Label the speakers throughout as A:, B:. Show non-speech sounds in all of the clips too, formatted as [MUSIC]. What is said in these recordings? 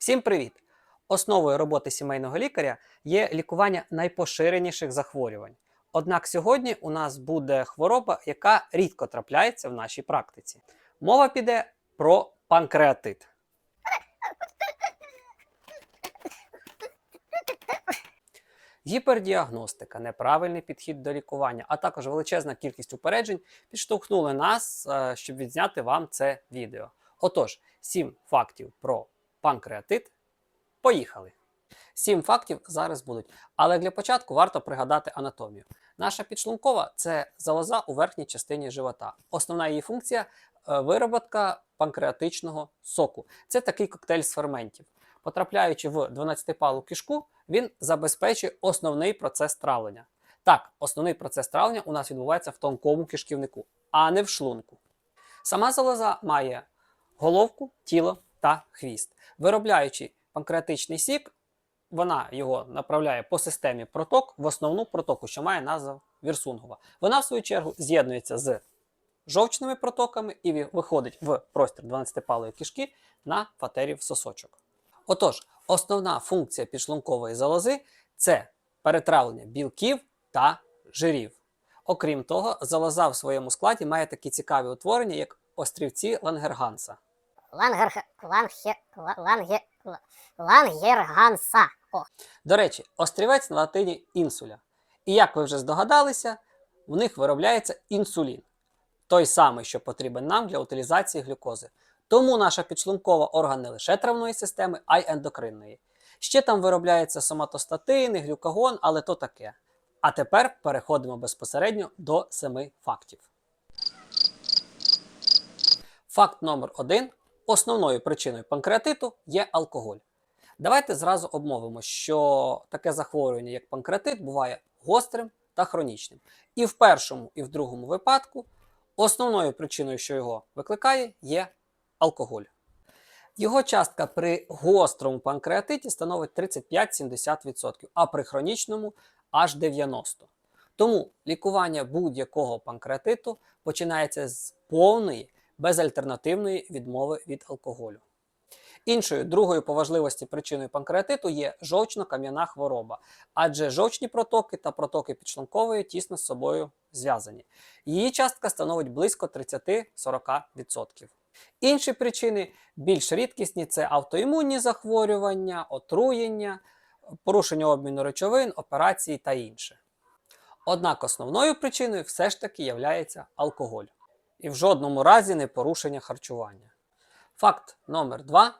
A: Всім привіт! Основою роботи сімейного лікаря є лікування найпоширеніших захворювань. Однак сьогодні у нас буде хвороба, яка рідко трапляється в нашій практиці. Мова піде про панкреатит. Гіпердіагностика, неправильний підхід до лікування, а також величезна кількість упереджень підштовхнули нас, е, щоб відзняти вам це відео. Отож, 7 фактів про панкреатит. Поїхали! Сім фактів зараз будуть. Але для початку варто пригадати анатомію. Наша підшлункова це залоза у верхній частині живота. Основна її функція е, вироботка панкреатичного соку. Це такий коктейль з ферментів. Потрапляючи в 12-палу кишку, він забезпечує основний процес травлення. Так, основний процес травлення у нас відбувається в тонкому кишківнику, а не в шлунку. Сама залоза має головку, тіло та хвіст. Виробляючи панкреатичний сік, вона його направляє по системі проток в основну протоку, що має назву Вірсунгова. Вона, в свою чергу, з'єднується з жовчними протоками і виходить в простір 12-палої кишки на фатерів сосочок. Отож, основна функція підшлункової залози це перетравлення білків та жирів. Окрім того, залоза в своєму складі має такі цікаві утворення, як острівці Лангерганса.
B: Лангер... Лангер... Лангер... Лангерганса.
A: До речі, острівець на латині інсуля. І як ви вже здогадалися, в них виробляється інсулін, той самий, що потрібен нам для утилізації глюкози. Тому наша підшлункова орган не лише травної системи, а й ендокринної. Ще там виробляються соматостатини, глюкагон, але то таке. А тепер переходимо безпосередньо до семи фактів. Факт номер один. Основною причиною панкреатиту є алкоголь. Давайте зразу обмовимо, що таке захворювання, як панкреатит, буває гострим та хронічним. І в першому, і в другому випадку основною причиною, що його викликає, є алкоголь. Його частка при гострому панкреатиті становить 35-70%, а при хронічному аж 90%. Тому лікування будь-якого панкреатиту починається з повної безальтернативної відмови від алкоголю. Іншою другою по важливості причиною панкреатиту є жовчно-кам'яна хвороба, адже жовчні протоки та протоки підшлункової тісно з собою зв'язані. Її частка становить близько 30-40%. Інші причини більш рідкісні це автоімунні захворювання, отруєння, порушення обміну речовин, операції та інше. Однак основною причиною все ж таки являється алкоголь. І в жодному разі не порушення харчування. Факт номер два.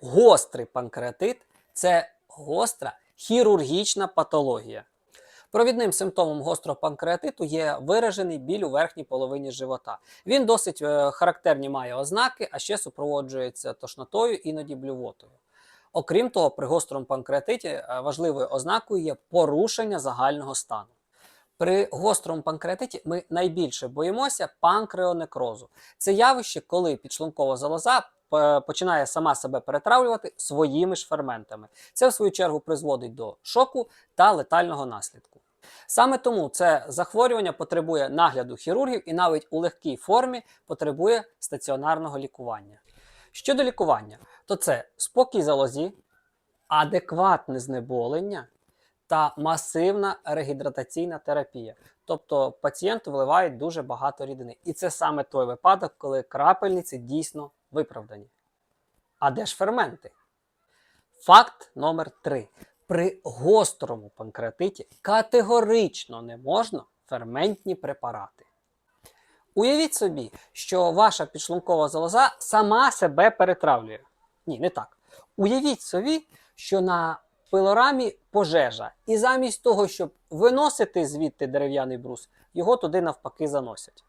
A: Гострий панкреатит це гостра хірургічна патологія. Провідним симптомом гострого панкреатиту є виражений біль у верхній половині живота. Він досить е, характерні має ознаки, а ще супроводжується тошнотою, іноді блювотою. Окрім того, при гострому панкреатиті е, важливою ознакою є порушення загального стану. При гострому панкреатиті ми найбільше боїмося панкреонекрозу. Це явище, коли підшлункова залоза е, починає сама себе перетравлювати своїми ж ферментами. Це, в свою чергу, призводить до шоку та летального наслідку. Саме тому це захворювання потребує нагляду хірургів і навіть у легкій формі потребує стаціонарного лікування. Щодо лікування, то це спокій залозі, адекватне знеболення та масивна регідратаційна терапія. Тобто пацієнту вливають дуже багато рідини. І це саме той випадок, коли крапельниці дійсно виправдані. А де ж ферменти? Факт номер 3. При гострому панкреатиті категорично не можна ферментні препарати. Уявіть собі, що ваша підшлункова залоза сама себе перетравлює. Ні, не так. Уявіть собі, що на пилорамі пожежа, і замість того, щоб виносити звідти дерев'яний брус, його туди навпаки заносять.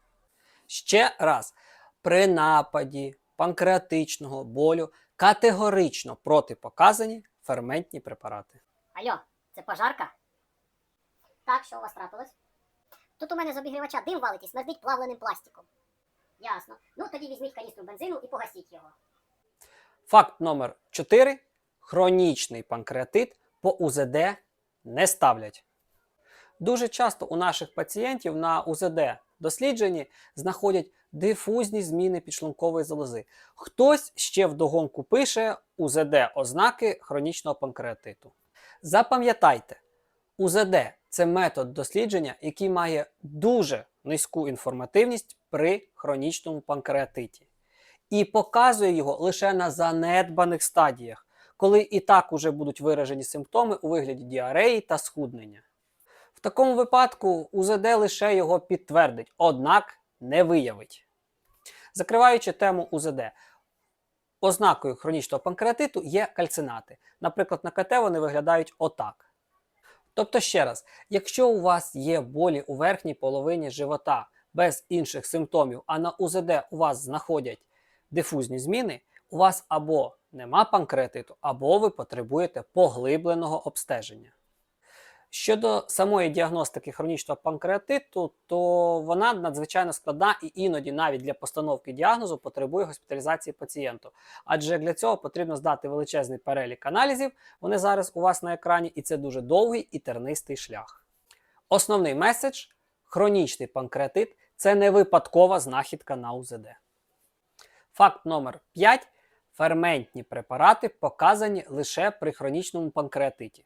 A: Ще раз, при нападі панкреатичного болю категорично протипоказані ферментні препарати.
B: алло, це пожарка? Так, що у вас трапилось? Тут у мене з обігрівача дим валить і смердить плавленим пластиком. Ясно. Ну тоді візьміть каністру бензину і погасіть його.
A: Факт номер 4. Хронічний панкреатит по УЗД не ставлять. Дуже часто у наших пацієнтів на УЗД дослідженні знаходять дифузні зміни підшлункової залози. Хтось ще вдогонку пише УЗД ознаки хронічного панкреатиту. Запам'ятайте, УЗД це метод дослідження, який має дуже низьку інформативність при хронічному панкреатиті і показує його лише на занедбаних стадіях, коли і так уже будуть виражені симптоми у вигляді діареї та схуднення. В такому випадку УЗД лише його підтвердить, однак не виявить. Закриваючи тему УЗД, ознакою хронічного панкреатиту є кальцинати. Наприклад, на КТ вони виглядають отак. Тобто, ще раз, якщо у вас є болі у верхній половині живота без інших симптомів, а на УЗД у вас знаходять дифузні зміни, у вас або нема панкреатиту, або ви потребуєте поглибленого обстеження. Щодо самої діагностики хронічного панкреатиту, то вона надзвичайно складна і іноді навіть для постановки діагнозу потребує госпіталізації пацієнту. Адже для цього потрібно здати величезний перелік аналізів, вони зараз у вас на екрані, і це дуже довгий і тернистий шлях. Основний меседж хронічний панкреатит це не випадкова знахідка на УЗД. Факт номер 5. Ферментні препарати показані лише при хронічному панкреатиті.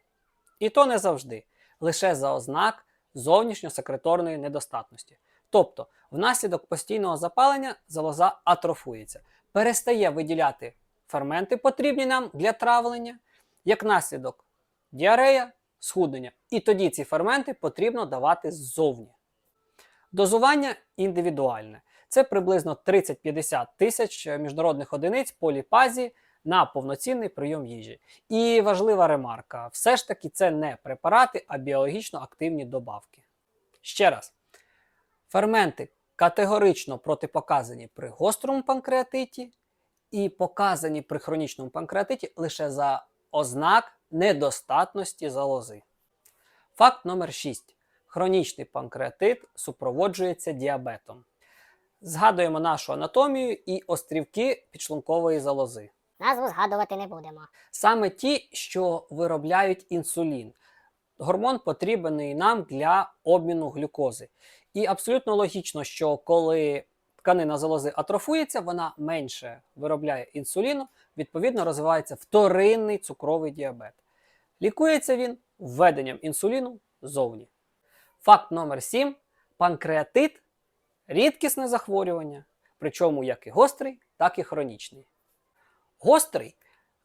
A: І то не завжди, лише за ознак зовнішньосекреторної недостатності. Тобто, внаслідок постійного запалення залоза атрофується, перестає виділяти ферменти, потрібні нам для травлення, як наслідок діарея, схуднення. І тоді ці ферменти потрібно давати ззовні. Дозування індивідуальне. Це приблизно 30-50 тисяч міжнародних одиниць по ліпазі на повноцінний прийом їжі. І важлива ремарка: все ж таки це не препарати, а біологічно активні добавки. Ще раз, ферменти категорично протипоказані при гострому панкреатиті і показані при хронічному панкреатиті лише за ознак недостатності залози. Факт номер 6. Хронічний панкреатит супроводжується діабетом. Згадуємо нашу анатомію і острівки підшлункової залози.
B: Назву згадувати не будемо.
A: Саме ті, що виробляють інсулін. Гормон потрібний нам для обміну глюкози. І абсолютно логічно, що коли тканина залози атрофується, вона менше виробляє інсуліну, відповідно розвивається вторинний цукровий діабет. Лікується він введенням інсуліну ззовні. Факт номер 7. Панкреатит рідкісне захворювання, причому як і гострий, так і хронічний. Гострий,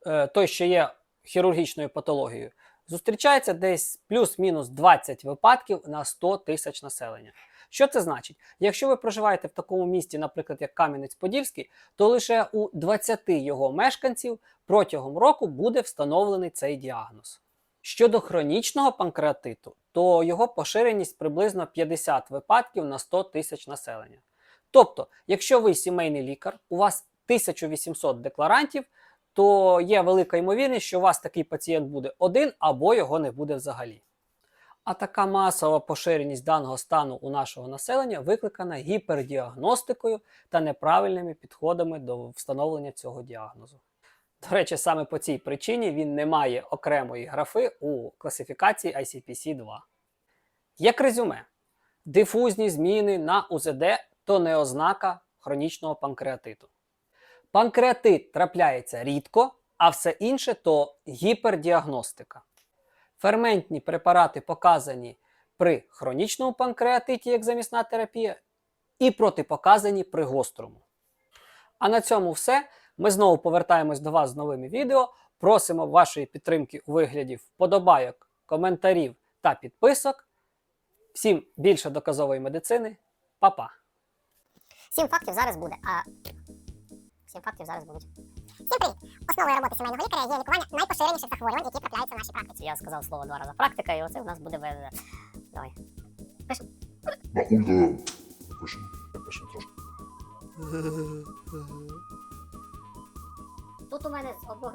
A: е, той, що є хірургічною патологією, зустрічається десь плюс-мінус 20 випадків на 100 тисяч населення. Що це значить? Якщо ви проживаєте в такому місті, наприклад, як Кам'янець-Подільський, то лише у 20 його мешканців протягом року буде встановлений цей діагноз. Щодо хронічного панкреатиту, то його поширеність приблизно 50 випадків на 100 тисяч населення. Тобто, якщо ви сімейний лікар, у вас 1800 декларантів, то є велика ймовірність, що у вас такий пацієнт буде один або його не буде взагалі. А така масова поширеність даного стану у нашого населення викликана гіпердіагностикою та неправильними підходами до встановлення цього діагнозу. До речі, саме по цій причині він не має окремої графи у класифікації ICPC-2. Як резюме, дифузні зміни на УЗД то не ознака хронічного панкреатиту. Панкреатит трапляється рідко, а все інше то гіпердіагностика. Ферментні препарати показані при хронічному панкреатиті як замісна терапія, і протипоказані при гострому. А на цьому все. Ми знову повертаємось до вас з новими відео. Просимо вашої підтримки у вигляді вподобайок, коментарів та підписок. Всім більше доказової медицини. Па-па!
B: Сім фактів зараз буде. А сім фактів зараз будуть. Всім привіт! Основою роботи сімейного лікаря є лікування найпоширеніших захворювань, які трапляються в нашій практиці. Я сказав слово два рази практика, і оце у нас буде в. Давай.
C: Бахульда пишемо. Пишемо трошки. [LAUGHS]
B: Тут у мене з обох